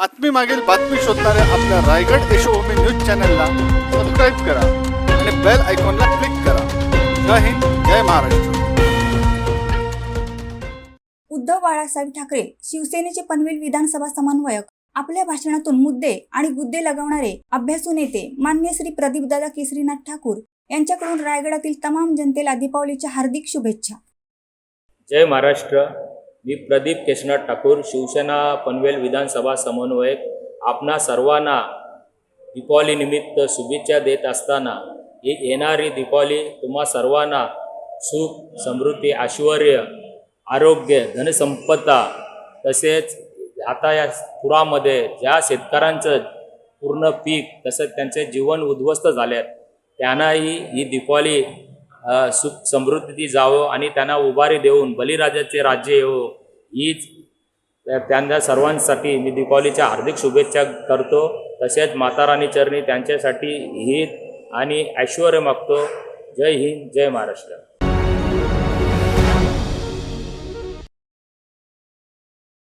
बातमी मागील बातमी शोधणाऱ्या आपल्या रायगड यशोभूमी न्यूज चॅनलला सबस्क्राईब करा आणि बेल आयकॉनला क्लिक करा. जय हिंद जय महाराष्ट्र. उद्धव बाळासाहेब ठाकरे शिवसेनेचे पनवेल विधानसभा समन्वयक आपल्या भाषणातून मुद्दे आणि गुद्दे लगावणारे अभ्यासू नेते मान्य श्री प्रदीपदादा केसरीनाथ ठाकूर यांच्याकडून रायगडातील तमाम जनतेला दीपावलीच्या हार्दिक शुभेच्छा. जय महाराष्ट्र. मी प्रदीप केशनाथ ठाकूर शिवसेना पनवेल विधानसभा समन्वयक. आपणा सर्वांना दीपावलीनिमित्त शुभेच्छा देत असताना ही येणारी दीपावली तुम्हा सर्वांना सुख समृद्धी ऐश्वर आरोग्य धनसंपदा तसेच आता या पुरामध्ये ज्या शेतकऱ्यांचं पूर्ण पीक तसंच त्यांचे जीवन उद्ध्वस्त झाले त्यांनाही ही दीपावली सुख समृद्धी जावो आणि त्यांना उभारी देऊन बलिराजाचे राज्य येवो. हीच त्या- त्यांना सर्वांसाठी मी दीपावलीच्या हार्दिक शुभेच्छा करतो. तसेच माता राणी चरणी त्यांच्यासाठी हित आणि ऐश्वर मागतो. जय हिंद जय महाराष्ट्र.